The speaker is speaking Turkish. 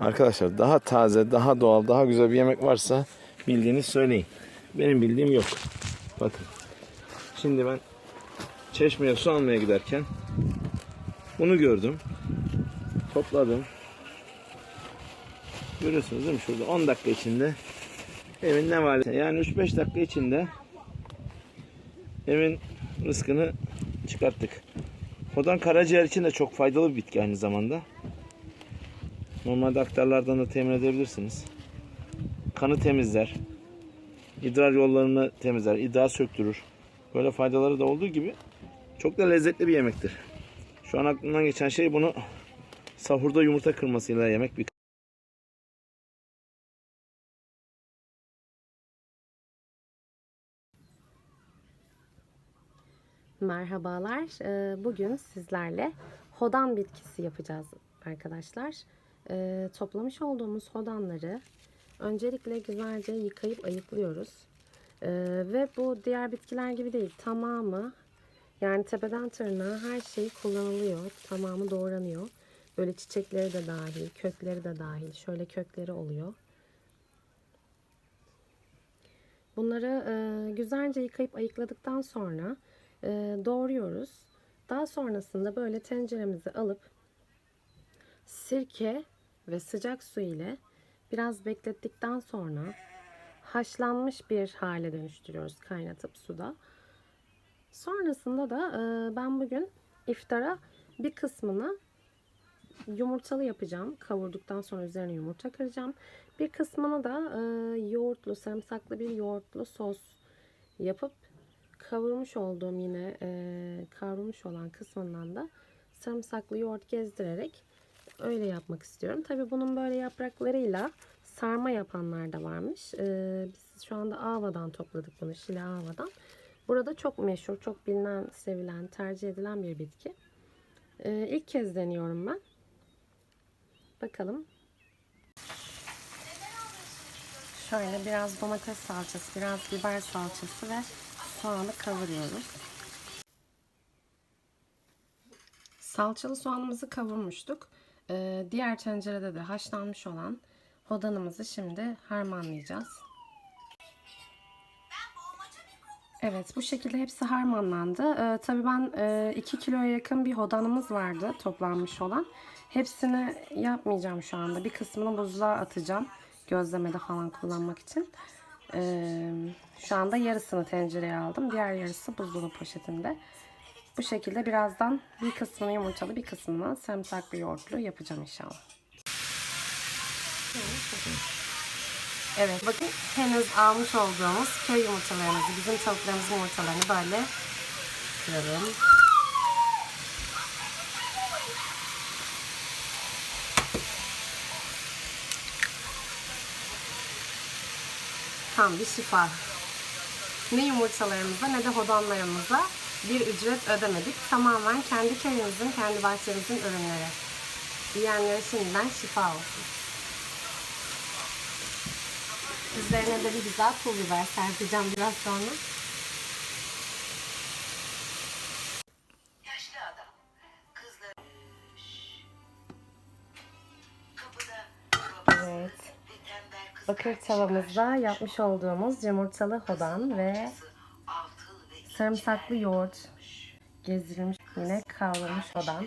Arkadaşlar daha taze, daha doğal, daha güzel bir yemek varsa bildiğiniz söyleyin. Benim bildiğim yok. Bakın. Şimdi ben çeşmeye su almaya giderken bunu gördüm. Topladım. Görüyorsunuz değil mi şurada 10 dakika içinde evin ne var yani 3-5 dakika içinde evin rızkını çıkarttık. Hodan karaciğer için de çok faydalı bir bitki aynı zamanda. Normalde aktarlardan da temin edebilirsiniz. Kanı temizler. idrar yollarını temizler. idrar söktürür. Böyle faydaları da olduğu gibi çok da lezzetli bir yemektir. Şu an aklımdan geçen şey bunu sahurda yumurta kırmasıyla yemek bir Merhabalar. Ee, Bugün sizlerle hodan bitkisi yapacağız arkadaşlar. Ee, Toplamış olduğumuz hodanları öncelikle güzelce yıkayıp ayıklıyoruz. Ee, Ve bu diğer bitkiler gibi değil. Tamamı yani tepeden tırnağa her şey kullanılıyor. Tamamı doğranıyor. Böyle çiçekleri de dahil, kökleri de dahil. Şöyle kökleri oluyor. Bunları e, güzelce yıkayıp ayıkladıktan sonra e, doğruyoruz. Daha sonrasında böyle tenceremizi alıp sirke ve sıcak su ile biraz beklettikten sonra haşlanmış bir hale dönüştürüyoruz kaynatıp suda. Sonrasında da e, ben bugün iftara bir kısmını yumurtalı yapacağım. Kavurduktan sonra üzerine yumurta kıracağım. Bir kısmını da e, yoğurtlu, sarımsaklı bir yoğurtlu sos yapıp kavurmuş olduğum yine e, kavrulmuş olan kısmından da sarımsaklı yoğurt gezdirerek öyle yapmak istiyorum. Tabi bunun böyle yapraklarıyla sarma yapanlar da varmış. E, biz şu anda Ava'dan topladık bunu. Şile Ava'dan. Burada çok meşhur, çok bilinen, sevilen, tercih edilen bir bitki. E, ilk kez deniyorum ben. Bakalım. Şöyle biraz domates salçası, biraz biber salçası ve soğanı kavuruyoruz. Salçalı soğanımızı kavurmuştuk. Ee, diğer tencerede de haşlanmış olan hodanımızı şimdi harmanlayacağız. Evet bu şekilde hepsi harmanlandı. Ee, tabii ben 2 kiloya yakın bir hodanımız vardı toplanmış olan. Hepsini yapmayacağım şu anda. Bir kısmını buzluğa atacağım. Gözlemede falan kullanmak için. Ee, şu anda yarısını tencereye aldım. Diğer yarısı buzdolabı poşetinde. Bu şekilde birazdan bir kısmını yumurtalı bir kısmını sarımsaklı yoğurtlu yapacağım inşallah. Evet bakın henüz almış olduğumuz köy yumurtalarımızı, bizim tavuklarımızın yumurtalarını böyle kıralım. Tam bir şifa. Ne yumurtalarımıza ne de hodanlarımıza bir ücret ödemedik. Tamamen kendi köyümüzün, kendi bahçemizin ürünleri. Yiyenlere şimdiden şifa olsun. Üzerine de bir güzel pul biber serpeceğim biraz sonra. Evet. Bakır tavamızda yapmış olduğumuz yumurtalı hodan ve sarımsaklı yoğurt gezdirilmiş yine kavrulmuş hodan.